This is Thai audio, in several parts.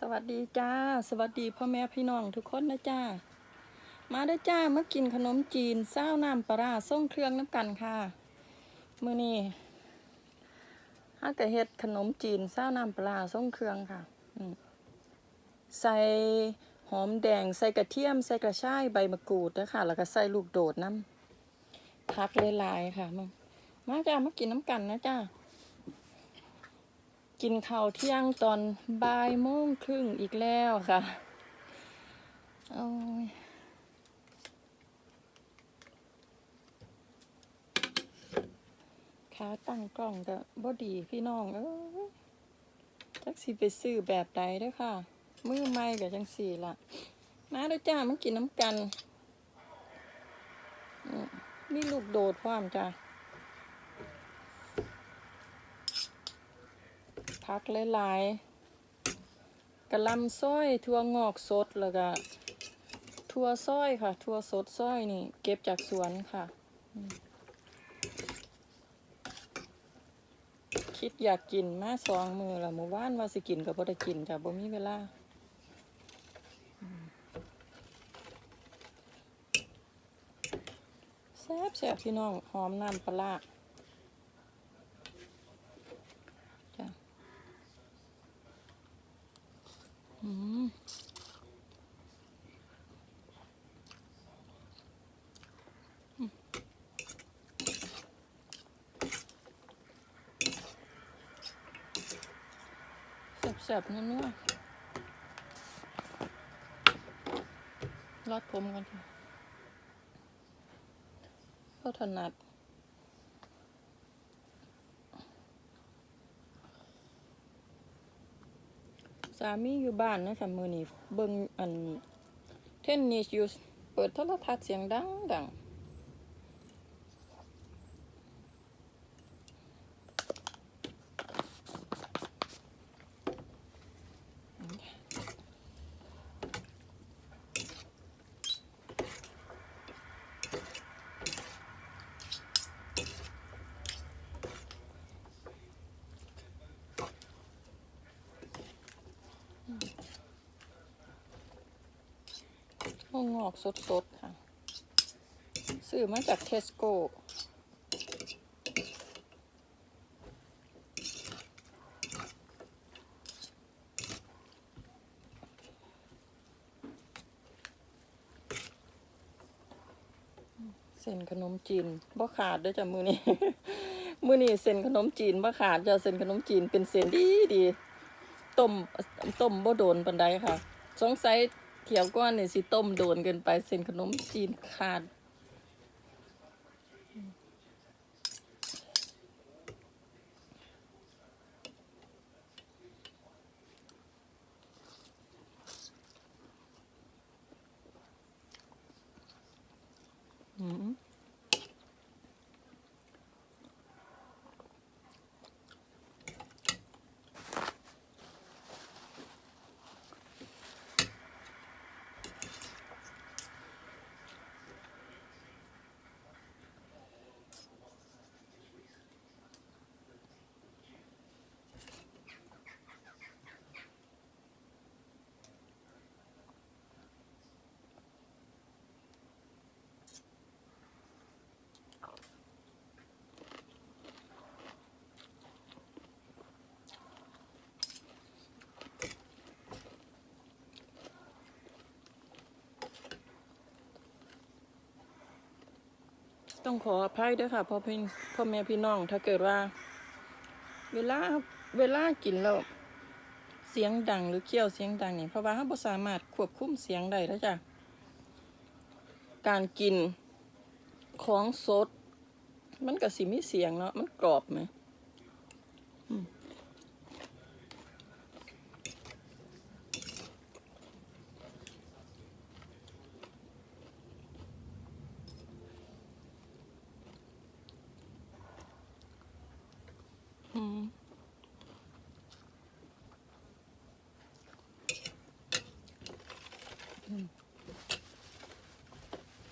สวัสดีจ้า สวัสดีพ่อแม่พี่น้องทุกคนนะจ้า มาด้อจ้ามากินขนมจีนเศร้าน้ำปลาร้าส่งเครื่องน้ำกันค่ะ มือนี้ฮักแต่เฮ็ดขนมจีนเศร้าน้ำปลาร้าส่งเครื่องค่ะใส่หอมแดงใส่กระเทียม ใส่กระชายใบมะกรูดนะคะแล้วก็ใส่ลูกโดดน้ำพักหลายๆค่ะมามาจ้ามากินน้ำกันนะจ้า กินข้าวเที่ยงตอนบ่ายโมงครึ่งอีกแล้วค่ะโอ้ยขาตั้งกล้องก็บ่ดีพี่น้องเอ้ยจักสิไปซื้อแบบใดด้อค่ะ มือใหม่กับจังสี่ละมาด้อจ้ามากินน้ำกันอืมมีลูกโดดพร้อมจ้า พักหลายๆกะลำส้อยทั่วงอกสดแล้วก็ทั่วส้อยค่ะ ทั่วสดส้อยนี่ เก็บจากสวนค่ะ คิดอยากกินมาสองมือละเมื่อวานว่าสิกินกับบ่ได้กินจ้ะบ่มีเวลาแซ่บแซ่บพี่น้องหอมน้ำปลาร้าจ้ะ อืมอืม แซ่บๆนัวๆรอดผมกันค่ะเขาถนัดสามีอยู่บ้านนะค่ะมือนี้เบิ่งอันเทนนิสอยู่เปิดโทรทัศน์เสียงดังดังหัวง อกสดๆค่ะ ซื้อมาจากเทสโก้เส้นขนมจีนบ่ขาดด้วยจ้ะมือนี้มือนี้เส้นขนมจีนบ่ขาดจ้ะเส้นขนมจีนเป็นเส้นดีดีต้มต้มบ่โดนปันใดค่ะ สงสัย เที่ยวก้อนเนี่ยสิต้มโดนเกินไปเส้นขนมจีนขาดอืม ต้องขออภัยด้วยค่ะพ่อพี่พ่อแม่พี่น้อง ถ้าเกิดว่า เวลาเวลากินแล้วเสียงดังหรือเคี้ยวเสียงดังเนี่ยเพราะว่าเราสามารถควบคุมเสียงได้แล้วจ้ะการกินของสด มันก็สิมีเสียงเนาะมันกรอบไหม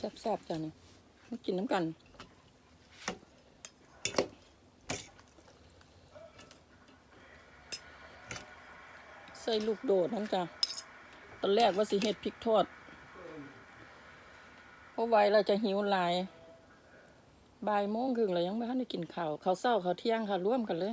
แซ่บๆจ้ะเนี่ยมากินน้ำกันใส่ลูกโดดนั่นจ้ะตอนแรกว่าสิเฮ็ดพริกทอดเพราะไว้เราจะหิวหลายบ่ายโมงครึ่งเรายังไม่ทันได้กินข้าวข้าวเช้าข้าวเที่ยงค่ะร่วมกันเลย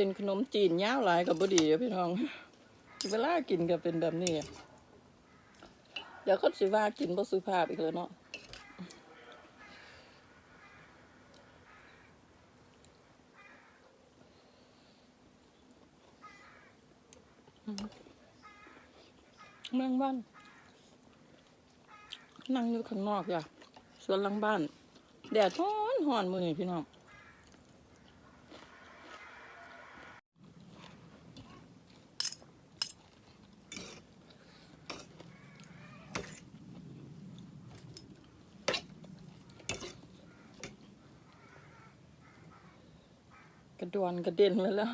ส้นขนมจีนยาวหลายกับบดีพี่น้องเวลากินก็เป็นแบบนี้อะเดี๋ยวก็สิว่ากินบ่สุภาพอีกแล้วเนาะอืมแมงบ้าน นั่งอยู่ข้างนอกจ้ะสวนหลังบ้าน แดดร้อนหอนมือนี่พี่น้อง กระดวนกระเด็นไปแล้ว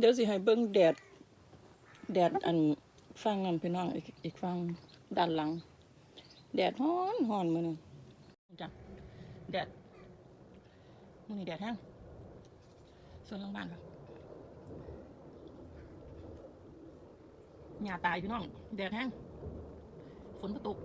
เดี๋ยวสิให้เบิ้งแดด แดดอันฟังนั่นพี่น้องอีกอีกฟังด้านหลัง แดดฮ้อนฮ้อนมือหนึ่งจ้ะแดดมือนี่แดดแห้งส่วนหลังบ้านค่ะหญ้าตายพี่น้อง แดดแห้งฝนก็ตก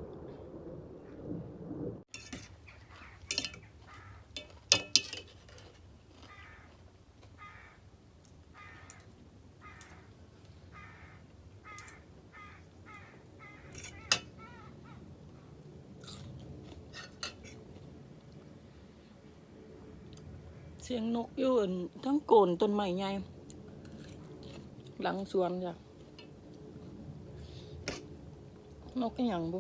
เสียงนกอยู่นทั้งโกนต้นไม้ใหญ่หลังสวนจ้ะนกอย่างบุ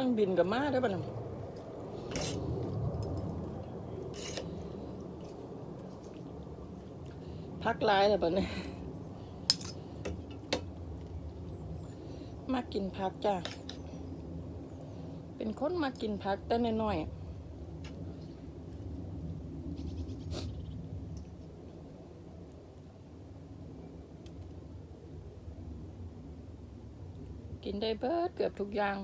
ครื่องบินกับมาได้ป่ะนะพักร้ายแลยป่ะเนี่ยมากินพักจ้ะ เป็นคนมากินพักแต่น้อยกินได้เบิดเกือบทุกอย่าง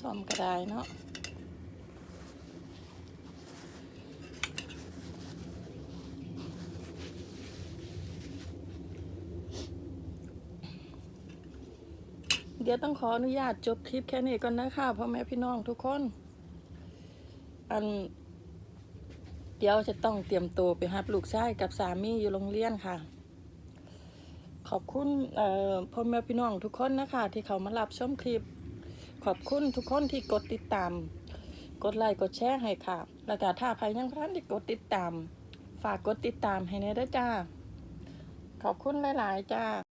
ซ่อมก็ได้เนาะเดี๋ยวต้องขออนุญาตจบคลิปแค่นี้ก่อนนะคะพ่อแม่พี่น้องทุกคน อัน เดี๋ยวจะต้องเตรียมตัวไปรับลูกชายกับสามีอยู่โรงเรียนค่ะ ขอบคุณพ่อแม่พี่น้องทุกคนนะคะที่เขามารับชมคลิป ขอบคุณทุกคนที่กดติดตาม กดไลค์กดแชร์ให้ค่ะ แล้วก็ถ้าใครยังพลาดที่กดติดตาม ฝากกดติดตามให้แน่ด้วยจ้า ขอบคุณหลาย ๆ จ้า